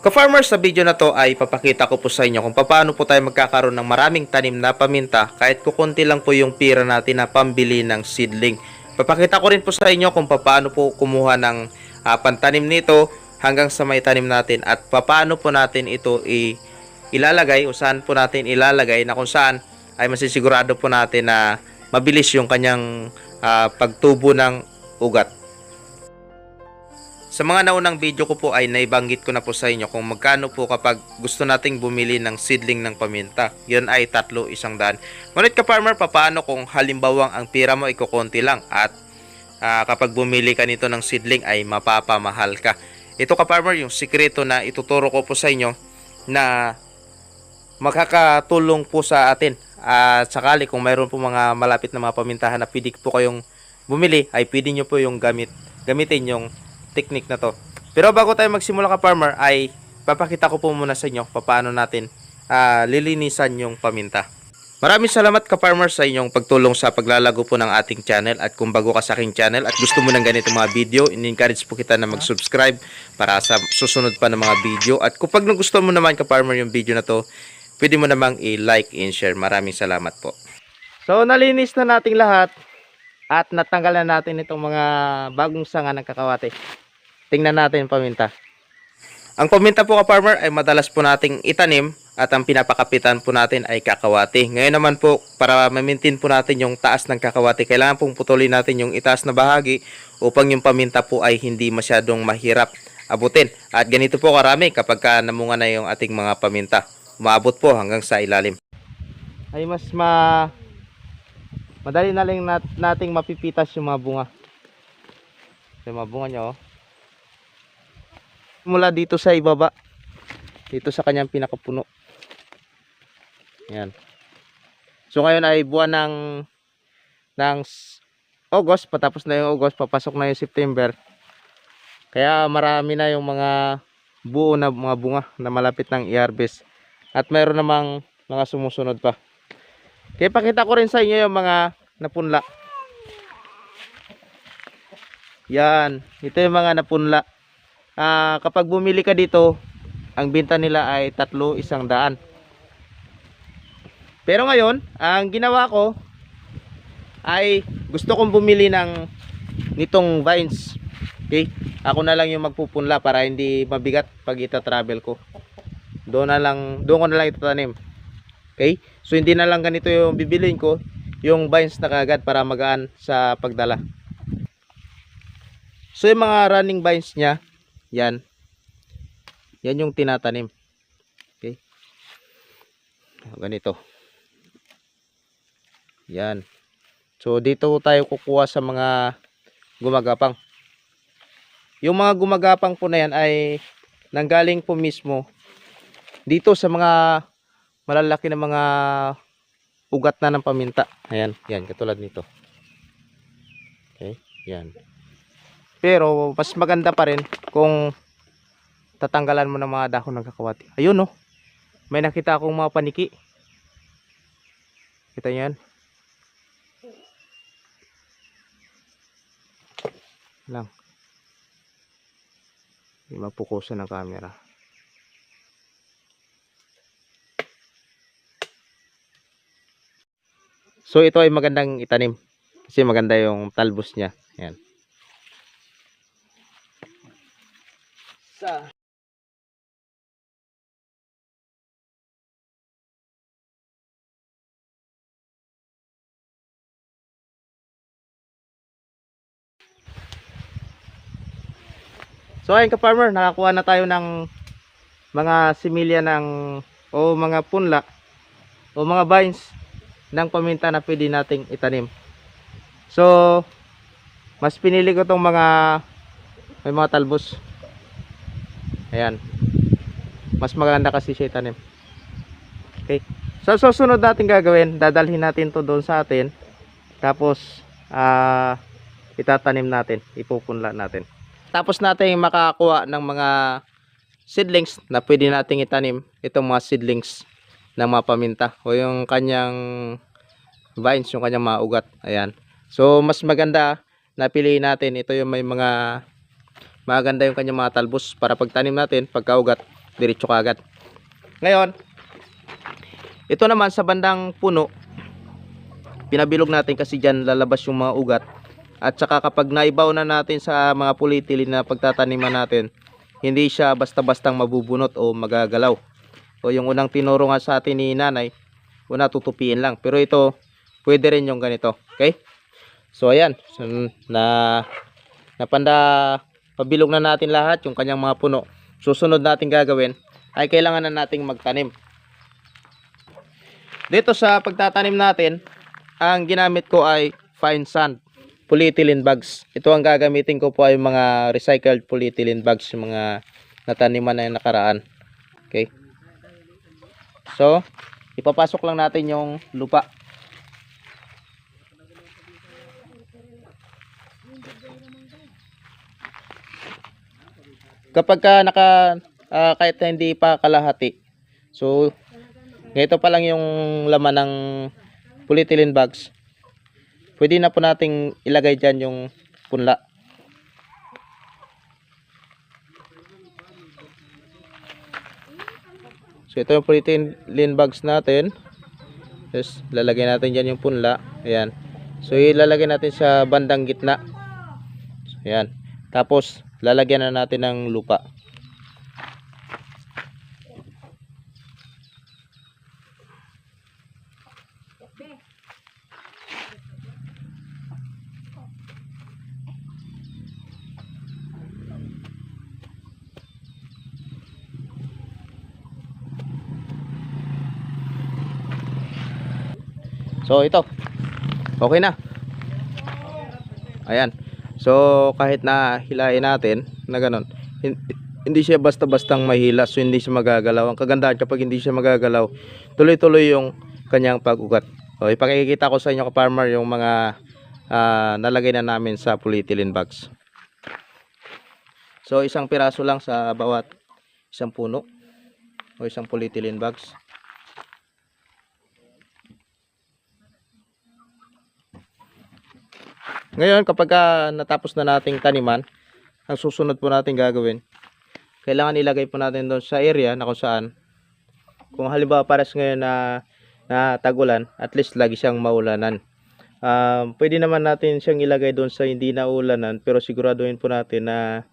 Ka-farmers, sa video na to ay papakita ko po sa inyo kung paano po tayo magkakaroon ng maraming tanim na paminta kahit kukunti lang po yung pira natin na pambili ng seedling. Papakita ko rin po sa inyo kung paano po kumuha ng ah, pantanim nito hanggang sa may tanim natin at paano po natin ito i ilalagay o saan po natin ilalagay na kung saan ay masisigurado po natin na mabilis yung kanyang ah, pagtubo ng ugat. Sa mga naunang video ko po ay naibanggit ko na po sa inyo kung magkano po kapag gusto nating bumili ng seedling ng paminta. Yun ay tatlo isang daan. Ngunit ka farmer, paano kung halimbawang ang pira mo ay kukunti lang at ah, kapag bumili ka nito ng seedling ay mapapamahal ka. Ito ka farmer, yung sikreto na ituturo ko po sa inyo na makakatulong po sa atin. At sakali kung mayroon po mga malapit na mga pamintahan na pwede po kayong bumili, ay pwede nyo po yung gamit, gamitin yung technique na to. Pero bago tayo magsimula ka farmer, ay papakita ko po muna sa inyo paano natin ah, lilinisan yung paminta. Maraming salamat ka farmer sa inyong pagtulong sa paglalago po ng ating channel at kung bago ka sa aking channel at gusto mo ng ganito mga video, in-encourage po kita na mag-subscribe para sa susunod pa ng mga video at kung pag gusto mo naman ka farmer yung video na to, pwede mo namang i-like and share. Maraming salamat po. So nalinis na nating lahat at natanggal na natin itong mga bagong sanga ng kakawate. Tingnan natin paminta. Ang paminta po ka farmer ay madalas po nating itanim at ang pinapakapitan po natin ay kakawati. Ngayon naman po para ma-maintain po natin yung taas ng kakawati, kailangan pong putulin natin yung itaas na bahagi upang yung paminta po ay hindi masyadong mahirap abutin. At ganito po karami kapag ka namunga na yung ating mga paminta. Umaabot po hanggang sa ilalim. Ay mas ma madali na lang nat- nating mapipitas yung mga bunga. Yung mga bunga niya oh. Mula dito sa ibaba. Dito sa kanyang pinakapuno. Yan. So ngayon ay buwan ng ng August, patapos na yung August, papasok na yung September. Kaya marami na yung mga buo na mga bunga na malapit ng i-harvest. At mayroon namang mga sumusunod pa. Kaya pakita ko rin sa inyo yung mga napunla. Yan. Ito yung mga napunla. Ah, kapag bumili ka dito, ang binta nila ay tatlo isang daan. Pero ngayon, ang ginawa ko ay gusto kong bumili ng nitong vines. Okay? Ako na lang yung magpupunla para hindi mabigat pag ita-travel ko. Doon na lang, doon ko na lang itatanim. Okay? So hindi na lang ganito yung bibilin ko, yung vines na kagad para magaan sa pagdala. So yung mga running vines niya, yan. Yan yung tinatanim. Okay? Ganito. Yan. So dito tayo kukuha sa mga gumagapang. Yung mga gumagapang po na yan ay nanggaling po mismo dito sa mga malalaki na mga ugat na ng paminta. Ayan, yan, katulad nito. Okay, yan. Pero mas maganda pa rin kung tatanggalan mo ng mga dahon ng kakawati. Ayun no. May nakita akong mga paniki. Kita yan? Lang. Hindi mapukusan ng camera. So ito ay magandang itanim. Kasi maganda yung talbos niya. Ayan. Sa So ayun ka farmer, nakakuha na tayo ng mga similya ng o mga punla o mga vines ng paminta na pwede nating itanim. So mas pinili ko tong mga may mga talbos. Ayan. Mas maganda kasi siya itanim. Okay. So susunod natin gagawin, dadalhin natin to doon sa atin. Tapos ah itatanim natin, ipupunla natin. Tapos natin makakuha ng mga seedlings na pwede nating itanim. Itong mga seedlings ng mga paminta o yung kanyang vines, yung kanyang mga ugat. Ayan. So mas maganda na piliin natin ito yung may mga maganda yung kanyang mga talbos para pagtanim natin, pagkaugat, diretso kagad. Ngayon, ito naman sa bandang puno, pinabilog natin kasi dyan lalabas yung mga ugat. At saka kapag naibaw na natin sa mga polyethylene na pagtataniman natin, hindi siya basta-bastang mabubunot o magagalaw. O yung unang tinuro nga sa atin ni nanay, una tutupiin lang. Pero ito, pwede rin yung ganito. Okay? So ayan, so, na napanda pabilog na natin lahat yung kanyang mga puno. Susunod natin gagawin ay kailangan na nating magtanim. Dito sa pagtatanim natin, ang ginamit ko ay fine sand polyethylene bags. Ito ang gagamitin ko po ay mga recycled polyethylene bags, yung mga nataniman na yung nakaraan. Okay. So, ipapasok lang natin yung lupa. Kapag ka naka ah, kahit hindi pa kalahati. So, ganito pa lang yung laman ng polyethylene bags. Pwede na po nating ilagay dyan yung punla. So ito yung polyethylene bags natin. Yes, lalagay natin dyan yung punla. Ayan. So ilalagay natin sa bandang gitna. So, ayan. Tapos lalagyan na natin ng lupa. So ito. Okay na. Ayan. So kahit na hilain natin na ganun, hin- hindi siya basta-bastang mahila so hindi siya magagalaw. Ang kagandahan kapag hindi siya magagalaw, tuloy-tuloy yung kanyang pag-ugat. O ipakikita ko sa inyo ka-farmer yung mga ah, nalagay na namin sa polyethylene bags. So isang piraso lang sa bawat isang puno o isang polyethylene bags. Ngayon, kapag ka natapos na nating taniman, ang susunod po natin gagawin, kailangan ilagay po natin doon sa area na kung saan, kung halimbawa pares ngayon na, na tagulan, at least lagi siyang maulanan. Um, pwede naman natin siyang ilagay doon sa hindi naulanan, pero siguraduhin po natin na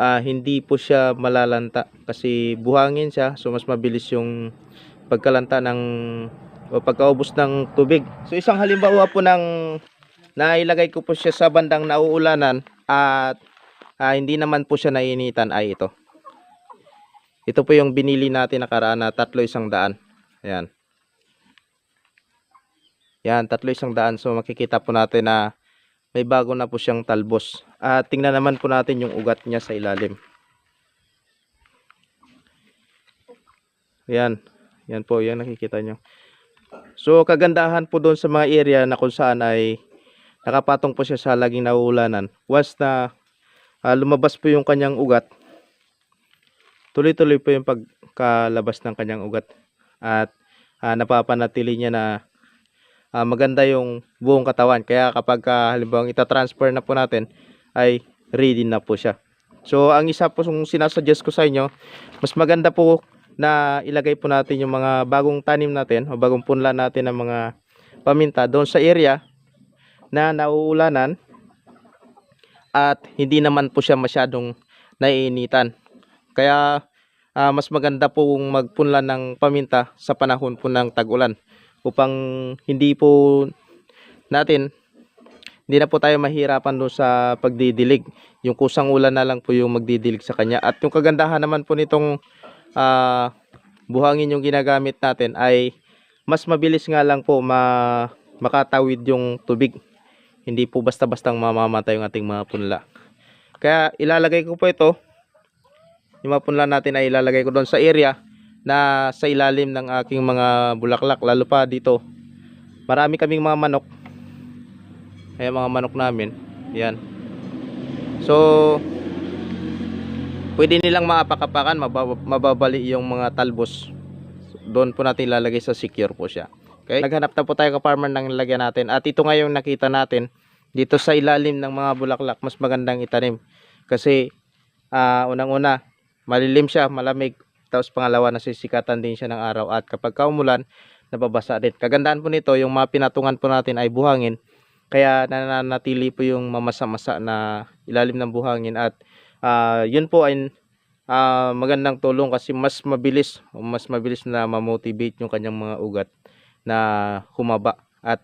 ah, hindi po siya malalanta kasi buhangin siya, so mas mabilis yung pagkalanta ng o pagkaubos ng tubig. So isang halimbawa po ng na ilagay ko po siya sa bandang nauulanan at ah, hindi naman po siya nainitan ay ito. Ito po yung binili natin nakaraan na tatlo isang daan. Ayan. Yan, tatlo isang daan. So makikita po natin na may bago na po siyang talbos. At tingnan naman po natin yung ugat niya sa ilalim. Yan. Yan po, yan nakikita nyo. So kagandahan po doon sa mga area na kung saan ay nakapatong po siya sa laging nauulanan. Once na ah, lumabas po yung kanyang ugat, tuloy-tuloy po yung pagkalabas ng kanyang ugat. At ah, napapanatili niya na ah, maganda yung buong katawan. Kaya kapag ah, halimbawa ita-transfer na po natin, ay ready na po siya. So ang isa po yung sinasuggest ko sa inyo, mas maganda po na ilagay po natin yung mga bagong tanim natin o bagong punla natin ng mga paminta doon sa area na nauulanan at hindi naman po siya masyadong naiinitan. Kaya ah, mas maganda pong magpunla ng paminta sa panahon po ng tag-ulan upang hindi po natin hindi na po tayo mahirapan doon sa pagdidilig. Yung kusang ulan na lang po yung magdidilig sa kanya. At yung kagandahan naman po nitong ah, buhangin yung ginagamit natin ay mas mabilis nga lang po ma makatawid yung tubig. Hindi po basta-bastang mamamatay yung ating mga punla. Kaya ilalagay ko po ito. Yung mga punla natin ay ilalagay ko doon sa area na sa ilalim ng aking mga bulaklak. Lalo pa dito. Marami kaming mga manok. Ayan mga manok namin. Yan. So, pwede nilang maapakapakan, mabab- mababali yung mga talbos. Doon po natin ilalagay sa secure po siya. Okay? Naghanap na po tayo ka farmer ng lagyan natin. At ito nga yung nakita natin dito sa ilalim ng mga bulaklak, mas magandang itanim. Kasi ah, unang-una, malilim siya, malamig tapos pangalawa nasisikatan din siya ng araw at kapag kaumulan nababasa din. Kagandahan po nito yung mga pinatungan po natin ay buhangin kaya nananatili po yung mamasa-masa na ilalim ng buhangin at ah, yun po ay ah, magandang tulong kasi mas mabilis mas mabilis na ma-motivate yung kanyang mga ugat na humaba at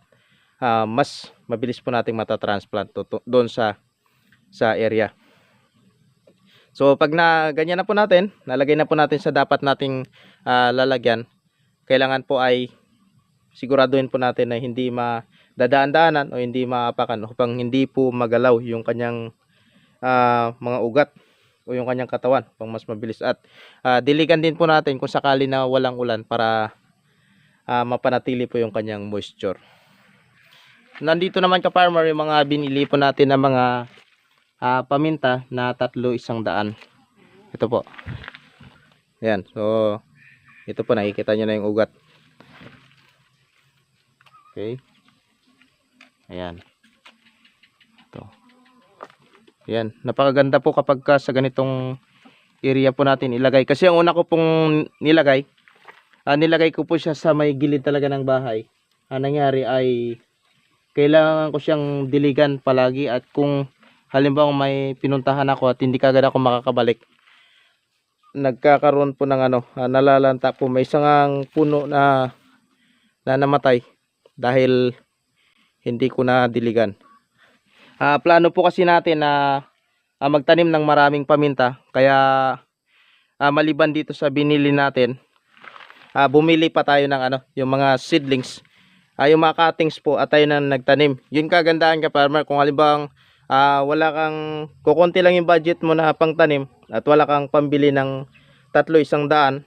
ah, mas mabilis po nating matatransplant to, to, doon sa sa area. So pag na ganyan na po natin, nalagay na po natin sa dapat nating ah, lalagyan, kailangan po ay siguraduhin po natin na hindi madadaan-daanan o hindi maapakan upang hindi po magalaw yung kanyang ah, mga ugat o yung kanyang katawan pang mas mabilis at ah, diligan din po natin kung sakali na walang ulan para ah, mapanatili po yung kanyang moisture. Nandito naman ka farmer yung mga binili po natin na mga ah, paminta na tatlo isang daan. Ito po. Ayan. So, ito po nakikita nyo na yung ugat. Okay. Ayan. Ito. Ayan. Napakaganda po kapag ka sa ganitong area po natin ilagay. Kasi ang una ko pong nilagay, ah, nilagay ko po siya sa may gilid talaga ng bahay. Ang nangyari ay kailangan ko siyang diligan palagi at kung halimbawa may pinuntahan ako at hindi kagad ako makakabalik nagkakaroon po ng ano ah, nalalanta po. May isang puno na na namatay dahil hindi ko na diligan. Ah, plano po kasi natin na ah, magtanim ng maraming paminta. Kaya ah, maliban dito sa binili natin ah, bumili pa tayo ng ano yung mga seedlings. Ah, yung mga cuttings po at tayo na nagtanim. Yun kagandahan ka farmer. Kung halimbawa ah, wala kang kukunti lang yung budget mo na pangtanim at wala kang pambili ng tatlo isang daan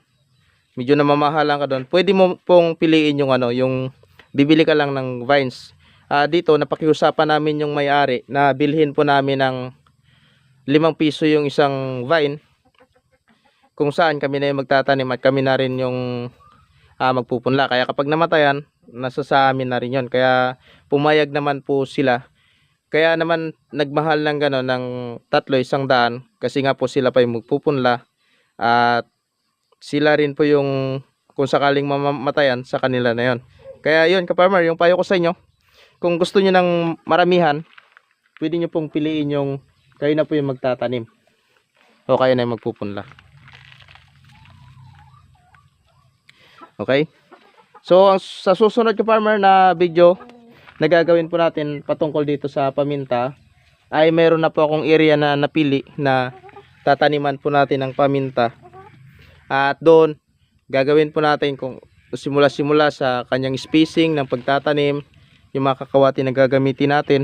medyo namamahalan ka doon. Pwede mo pong piliin yung ano yung bibili ka lang ng vines. Ah, dito napakiusapan namin yung may-ari na bilhin po namin ng limang piso yung isang vine kung saan kami na yung magtatanim at kami na rin yung ah, magpupunla kaya kapag namatayan nasa sa amin na rin yun. Kaya pumayag naman po sila. Kaya naman nagmahal ng gano'n ng tatlo isang daan kasi nga po sila pa yung magpupunla at sila rin po yung kung sakaling mamatayan sa kanila na yon. Kaya yun ka-farmer, yung payo ko sa inyo, kung gusto nyo ng maramihan, pwede nyo pong piliin yung kayo na po yung magtatanim o kayo na yung magpupunla. Okay? So, sa susunod ka farmer na video na gagawin po natin patungkol dito sa paminta ay meron na po akong area na napili na tataniman po natin ng paminta. At doon, gagawin po natin kung simula-simula sa kanyang spacing ng pagtatanim, yung mga kakawati na gagamitin natin.